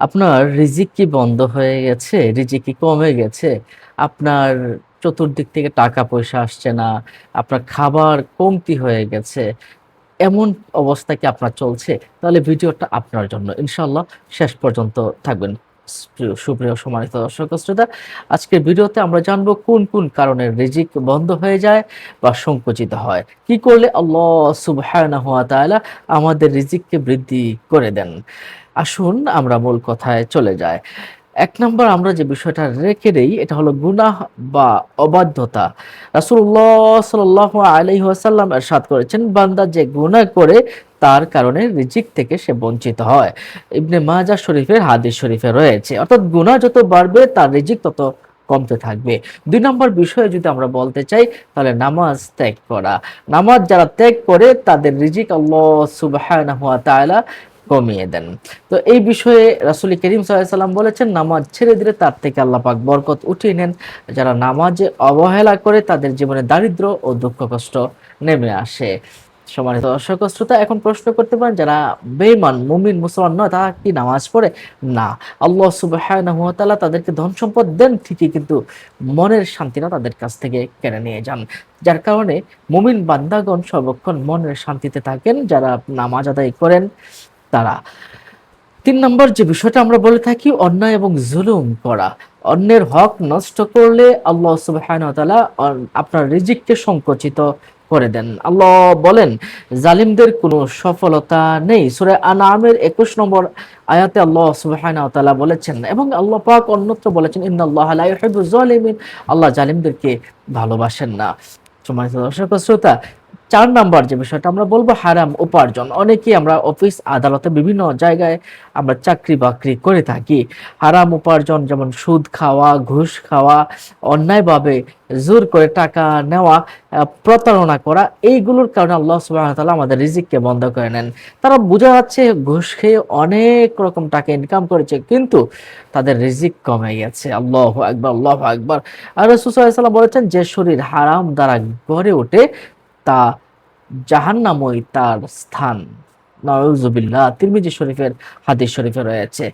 আপনার রিজিক কি বন্ধ হয়ে গেছে? রিজিক কি কমে গেছে? আপনার চতুর্দিক থেকে টাকা পয়সা আসছে না, আপনার খাবার কমতি হয়ে গেছে। এমন অবস্থা কি আপনার চলছে? তাহলে ভিডিওটা আপনার জন্য। ইনশাল্লাহ শেষ পর্যন্ত থাকবেন। সুপ্রিয় সম্মানিত দর্শক শ্রোতা, আজকের ভিডিওতে আমরা জানব কোন, কোন কারণে রিজিক বন্ধ হয়ে যায় বা সংকুচিত হয়। কি করলে আল্লাহ সুবহানাহু ওয়া আমাদের রিজিককে বৃদ্ধি করে দেন। আসুন আমরা মূল কথায় চলে যাই। এক নম্বর আমরা যে বিষয়টা রেখে দেই এটা হলো গুনাহ বা অবাধ্যতা। রাসূলুল্লাহ সাল্লাল্লাহু আলাইহি ওয়াসাল্লাম ইরশাদ করেছেন, বান্দা যে গুনাহ করে তার কারণে রিজিক থেকে সে বঞ্চিত হয়। ইবনে মাজাহ শরীফের হাদিস শরীফে রয়েছে। অর্থাৎ গুনাহ যত বাড়বে, তার রিজিক তত কমতে থাকবে। ২ নম্বর বিষয়ে যদি আমরা বলতে চাই, তাহলে নামাজ ত্যাগ করা। নামাজ যারা ত্যাগ করে, তাদের রিজিক আল্লাহ তাআলা কমিয়ে দেন। তো এই বিষয়ে রাসূল করিম সাল্লাম বলেছেন, নামাজ ছেড়ে দিলে তার থেকে আল্লাহ পাক বরকত উঠিয়ে নেন। যারা নামাজে অবহেলা করে, তাদের জীবনে দারিদ্র ও দুঃখ কষ্ট নেমে আসে। সম্মানিত দর্শক শ্রোতা, এখন প্রশ্ন করতে পারেন যারা বেমান মুমিন, মুসলমান নয়, তারা কি নামাজ পড়ে? না। আল্লাহ সুবাহ তাদেরকে ধন সম্পদ দেন, ঠিকই কিন্তু মনের শান্তিটা তাদের কাছ থেকে কেড়ে নিয়ে যান। যার কারণে মুমিন বান্দাগণ সর্বক্ষণ মনের শান্তিতে থাকেন, যারা নামাজ আদায় করেন তারা। ৩ নম্বর যে বিষয়টা আমরা বলে থাকি, অন্যায় এবং জুলুম করা। অন্যের হক নষ্ট করলে আল্লাহ অন আপনার রিজিককে সংকুচিত করে দেন। আল্লাহ বলেন, জালিমদের কোনো সফলতা নেই। সূরা আনআমের ২১ নম্বর আয়াতে আল্লাহ সুবহানাহু ওয়া বলেছেন, এবং আল্লাহ পাক অন্যত্র বলেছেন ইউহিব্বুজ জালিমিন। আল্লাহ জালিমদেরকে ভালোবাসেন না। সম্মানিত দর্শক শ্রোতা ৪ নাম্বার যে বিষয়টা আমরা বলব হারাম উপার্জন। অনেকেই আমরা অফিস আদালতে বিভিন্ন জায়গায় আমরা চাকরি-বাকরি করে থাকি। হারাম উপার্জন যেমন সুদ খাওয়া, ঘুষ খাওয়া, অন্যায়ভাবে জোর করে টাকা নেওয়া, প্রতারণা করা এইগুলোর কারণে আল্লাহ ওয়া আমাদের রিজিককে বন্ধ করে নেন। তারা বোঝা যাচ্ছে ঘুষ খেয়ে অনেক রকম টাকা ইনকাম করেছে কিন্তু তাদের রিজিক কমে গেছে। আল্লাহু আকবার, আল্লাহু আকবার। আর ওয়াসাল্লাম বলেছেন যে শরীর হারাম দ্বারা গড়ে ওঠে তা জাহান্নামই তার স্থান। নাউযুবিল্লাহ তিরমিজি শরীফের হাদিস শরীফে রয়েছে।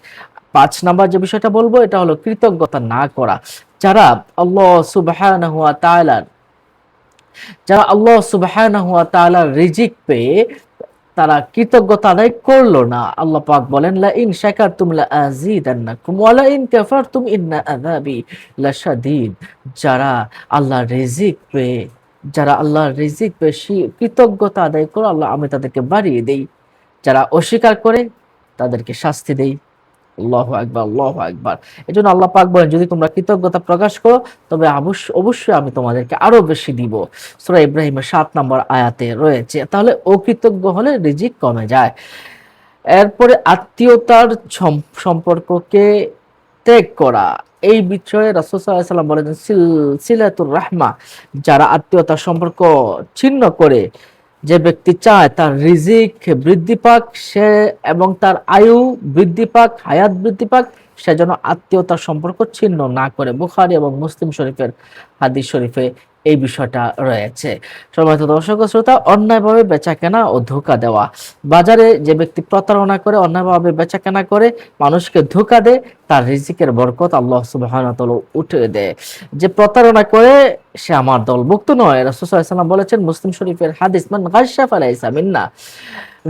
৫ নাম্বার যে বিষয়টা বলব, এটা হলো কৃতজ্ঞতা না করা। যারা আল্লাহ সুবহানাহু ওয়া তাআলার যারা আল্লাহ সুবহানাহু ওয়া তাআলার রিজিক পেয়ে তারা কৃতজ্ঞতা আদায় করল না। আল্লাহ পাক বলেন লা ইন শাকারতুম লা আযীদান্নাকুম ওয়া লা ইন কাফারতুম ইন্না আযাবি লাশাদীদ। যারা আল্লাহর রিজিক পেয়ে যারা আল্লাহর রিজিক বেশি কৃতজ্ঞতা আদায় করে আল্লাহ আমি তাদেরকে বাড়িয়ে দেই। যারা অস্বীকার করে তাদেরকে শাস্তি দেই। আল্লাহু আকবার, আল্লাহু আকবার। এজন্য আল্লাহ পাক বলেন যদি তোমরা কৃতজ্ঞতা প্রকাশ করো তবে অবশ্য অবশ্যই আমি তোমাদেরকে আরও বেশি দিব। সূরা ইব্রাহিমের ৭ নম্বর আয়াতে রয়েছে। তাহলে অকৃতজ্ঞ হলে রিজিক কমে যায়। এরপরে আত্মীয়তার সম্পর্ককে ত্যাগ করা। এই বিষয়ে রাসুসাল্লাম বলেছেন সিলাতুর রাহমা যারা আত্মীয়তার সম্পর্ক ছিন্ন করে যে ব্যক্তি চায় তার রিজিক বৃদ্ধি পাক সে এবং তার আয়ু বৃদ্ধি পাক, হায়াত বৃদ্ধি পাক সে যেন আত্মীয়তার সম্পর্ক ছিন্ন না করে। বুখারি এবং মুসলিম শরীফের হাদিস শরীফে এই বিষয়টা রয়েছে। সম্মানিত দর্শক শ্রোতা, অন্যায়ভাবে বেচা কেনা ও ধোঁকা দেওয়া। বাজারে যে ব্যক্তি প্রতারণা করে, অন্যায়ভাবে বেচা কেনা করে, মানুষকে ধোঁকা দেয়, তার রিজিকের বরকত আল্লাহ তাআলা উঠিয়ে দেয়। যে প্রতারণা করে সে আমার দলভুক্ত নয়। ওয়াসাল্লাম বলেছেন মুসলিম শরীফের হাদিস মান গাশশা ফালাইসা মিন্না।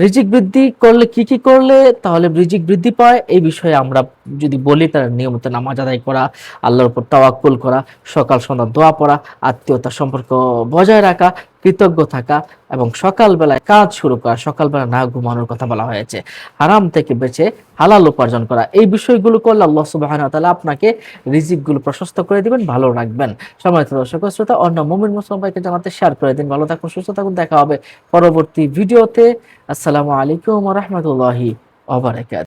রিজিক বৃদ্ধি করলে কি, কি করলে তাহলে রিজিক বৃদ্ধি পায় এই বিষয়ে আমরা যদি বলি তার নিয়মিত নামাজ আদায় করা, আল্লাহর উপর তাওয়াক্কুল করা, সকাল সন্ধ্যা দোয়া পড়া, আত্মীয়তা সম্পর্ক বজায় রাখা, কৃতজ্ঞ থাকা এবং সকালবেলায় কাজ শুরু করা, সকালবেলা না ঘুমানোর কথা বলা হয়েছে। হারাম থেকে বেঁচে হালাল উপার্জন করা। এই বিষয়গুলো করলে আল্লাহ সুবহানাহু ওয়া তাআলা আপনাকে রিজিকগুলো প্রশস্ত করে দিবেন, ভালো রাখবেন। সম্মানিত দর্শক শ্রোতা অন্য মুমিন মুসলমান ভাইকে জানাতে শেয়ার করে দিন। ভালো থাকুন, সুস্থ থাকুন। দেখা হবে পরবর্তী ভিডিওতে। আসসালামু আলাইকুম রাহমাতুল্লাহি ওয়া বারাকাতুহু।